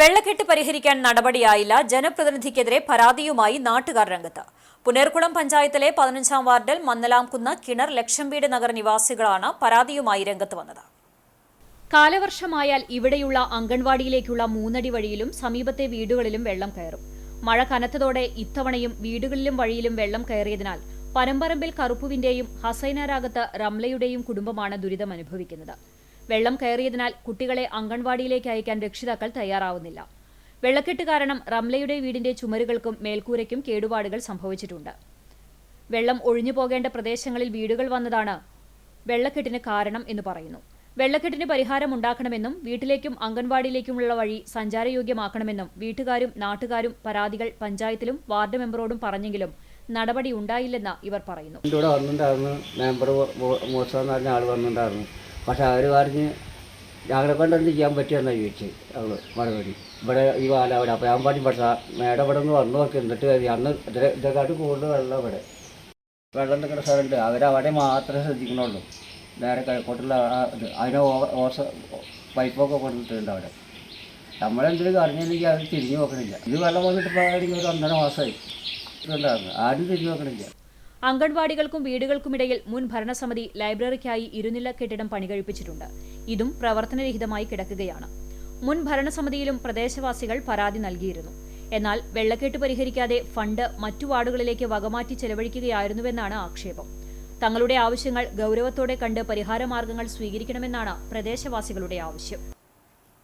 വെള്ളക്കെട്ട് പരിഹരിക്കാൻ നടപടിയായില്ല. ജനപ്രതിനിധിക്കെതിരെ പരാതിയുമായി നാട്ടുകാർ രംഗത്ത്. പുനേർകുളം പഞ്ചായത്തിലെ പതിനഞ്ചാം വാർഡിൽ മന്നലാംകുന്ന് കിണർ ലക്ഷംവീട് നഗർ നിവാസികളാണ് പരാതിയുമായി രംഗത്ത് വന്നത്. കാലവർഷമായാൽ ഇവിടെയുള്ള അംഗൻവാടിയിലേക്കുള്ള മൂന്നടി വഴിയിലും സമീപത്തെ വീടുകളിലും വെള്ളം കയറും. മഴ കനത്തതോടെ ഇത്തവണയും വീടുകളിലും വഴിയിലും വെള്ളം കയറിയതിനാൽ പനമ്പറമ്പിൽ കറുപ്പുവിന്റെയും ഹസൈനാരാഗത്ത് റംലയുടെയും കുടുംബമാണ് ദുരിതം അനുഭവിക്കുന്നത് വെള്ളം കയറിയതിനാൽ കുട്ടികളെ അംഗൻവാടിയിലേക്ക് അയക്കാൻ രക്ഷിതാക്കൾ തയ്യാറാവുന്നില്ല. വെള്ളക്കെട്ട് കാരണം റംലയുടെ വീടിന്റെ ചുമരുകൾക്കും മേൽക്കൂരയ്ക്കും കേടുപാടുകൾ സംഭവിച്ചിട്ടുണ്ട്. വെള്ളം ഒഴിഞ്ഞു പോകേണ്ട പ്രദേശങ്ങളിൽ വീടുകൾ വന്നതാണ് വെള്ളക്കെട്ടിന് കാരണം എന്ന് പറയുന്നു. വെള്ളക്കെട്ടിന് പരിഹാരം ഉണ്ടാക്കണമെന്നും വീട്ടിലേക്കും അംഗൻവാടിയിലേക്കുമുള്ള വഴി സഞ്ചാരയോഗ്യമാക്കണമെന്നും വീട്ടുകാരും നാട്ടുകാരും പരാതികൾ പഞ്ചായത്തിലും വാർഡ് മെമ്പറോടും പറഞ്ഞെങ്കിലും നടപടി ഉണ്ടായില്ലെന്ന് ഇവർ പറയുന്നു. കൂടെ വന്നിട്ടുണ്ടായിരുന്നു. മെമ്പർ മോശം ആൾ വന്നിട്ടുണ്ടായിരുന്നു. പക്ഷെ അവർ പറഞ്ഞ് ഞങ്ങളെ കൊണ്ട് എന്ത് ചെയ്യാൻ പറ്റുമെന്നാണ് ചോദിച്ചത് അവൾ മറുപടി. ഇവിടെ ഈ വാല അവിടെ. അപ്പോൾ ഞാൻ പറഞ്ഞു പക്ഷേ മേടം ഇവിടെ നിന്ന് വന്നു നോക്കി എന്നിട്ട്. അന്ന് ഇതിലെ ഇതെക്കാട്ട് കൂടുതൽ വെള്ളം ഇവിടെ. വെള്ളം നിൽക്കുന്ന സ്ഥലമുണ്ട്. അവരവിടെ മാത്രമേ ശ്രദ്ധിക്കണുള്ളൂ. നേരെ ഇത് അതിനെ ഓസ പൈപ്പൊക്കെ കൊണ്ടിട്ടുണ്ട് അവിടെ. നമ്മളെന്തെങ്കിലും അറിഞ്ഞില്ലെങ്കിൽ അവർ തിരിഞ്ഞു നോക്കണില്ല. ഇത് വെള്ളം വന്നിട്ട് ഇപ്പോൾ ഒരു ഒന്നര മാസമായി. ഇതുണ്ടായിരുന്നു. ആരും തിരിഞ്ഞു നോക്കണില്ല. അംഗൻവാടികൾക്കും വീടുകൾക്കുമിടയിൽ മുൻ ഭരണസമിതി ലൈബ്രറിക്കായി ഇരുനില കെട്ടിടം പണികഴിപ്പിച്ചിട്ടുണ്ട്. ഇതും പ്രവർത്തനരഹിതമായി കിടക്കുകയാണ്. മുൻ ഭരണസമിതിയിലും പ്രദേശവാസികൾ പരാതി നൽകിയിരുന്നു. എന്നാൽ വെള്ളക്കെട്ട് പരിഹരിക്കാതെ ഫണ്ട് മറ്റു വാർഡുകളിലേക്ക് വകമാറ്റി ചെലവഴിക്കുകയായിരുന്നുവെന്നാണ് ആക്ഷേപം. തങ്ങളുടെ ആവശ്യങ്ങൾ ഗൗരവത്തോടെ കണ്ട് പരിഹാരമാർഗങ്ങൾ സ്വീകരിക്കണമെന്നാണ് പ്രദേശവാസികളുടെ ആവശ്യം.